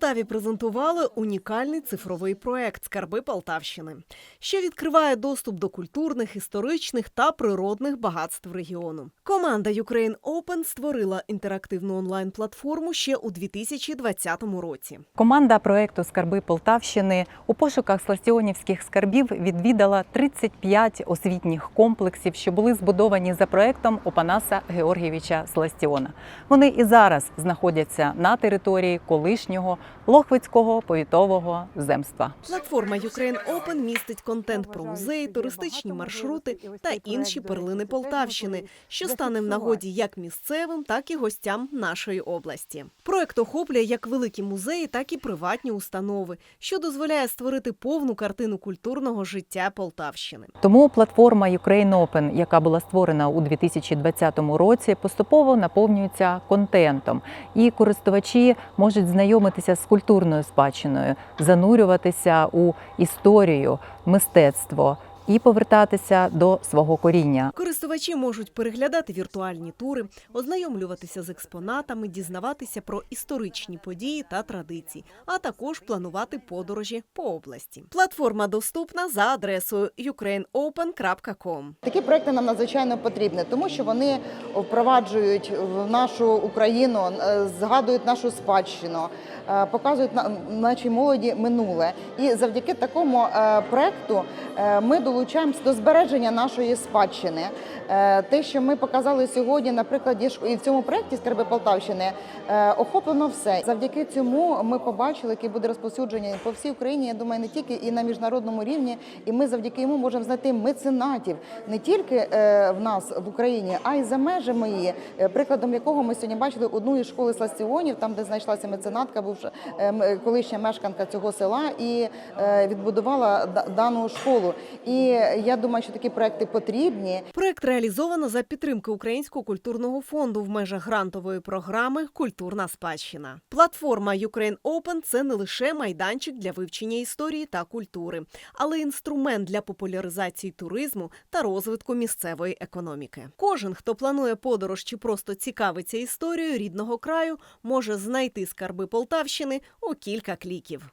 Полтаві презентували унікальний цифровий проект Скарби Полтавщини, що відкриває доступ до культурних, історичних та природних багатств регіону. Команда Ukraine Open створила інтерактивну онлайн-платформу ще у 2020 році. Команда проекту Скарби Полтавщини у пошуках сластіонівських скарбів відвідала 35 освітніх комплексів, що були збудовані за проектом Опанаса Георгійовича Сластіона. Вони і зараз знаходяться на території колишнього Лохвицького повітового земства. Платформа Ukraine Open містить контент про музеї, туристичні маршрути та інші перлини Полтавщини, що стане в нагоді як місцевим, так і гостям нашої області. Проект охоплює як великі музеї, так і приватні установи, що дозволяє створити повну картину культурного життя Полтавщини. Тому платформа Ukraine Open, яка була створена у 2020 році, поступово наповнюється контентом, і користувачі можуть знайомитися з культурною спадщиною, занурюватися у історію, мистецтво і повертатися до свого коріння. Користувачі можуть переглядати віртуальні тури, ознайомлюватися з експонатами, дізнаватися про історичні події та традиції, а також планувати подорожі по області. Платформа доступна за адресою ukraineopen.com. Такі проекти нам надзвичайно потрібні, тому що вони впроваджують в нашу Україну, е, згадують нашу спадщину, е, показують на- нашій молоді минуле. І завдяки такому е, проекту е, ми долучаємося до збереження нашої спадщини. Е, Те, що ми показали сьогодні, на прикладі шк- і в цьому проекті Скарби Полтавщини е, охоплено все. Завдяки цьому ми побачили, який буде розповсюдження по всій Україні. Я думаю, не тільки і на міжнародному рівні. І ми завдяки йому можемо знайти меценатів не тільки е, в нас в Україні, а й за межами її. Прикладом якого ми сьогодні бачили одну із школи сластіонів, там де знайшлася меценатка, бувша е, колишня мешканка цього села, і відбудувала дану школу. І я думаю, що такі проекти потрібні. Проект реалізовано за підтримки Українського культурного фонду в межах грантової програми Культурна спадщина. Платформа Ukraine Open – це не лише майданчик для вивчення історії та культури, але інструмент для популяризації туризму та розвитку місцевої економіки. Кожен, хто планує подорож чи просто цікавиться історією рідного краю, може знайти скарби Полтавщини у кілька кліків.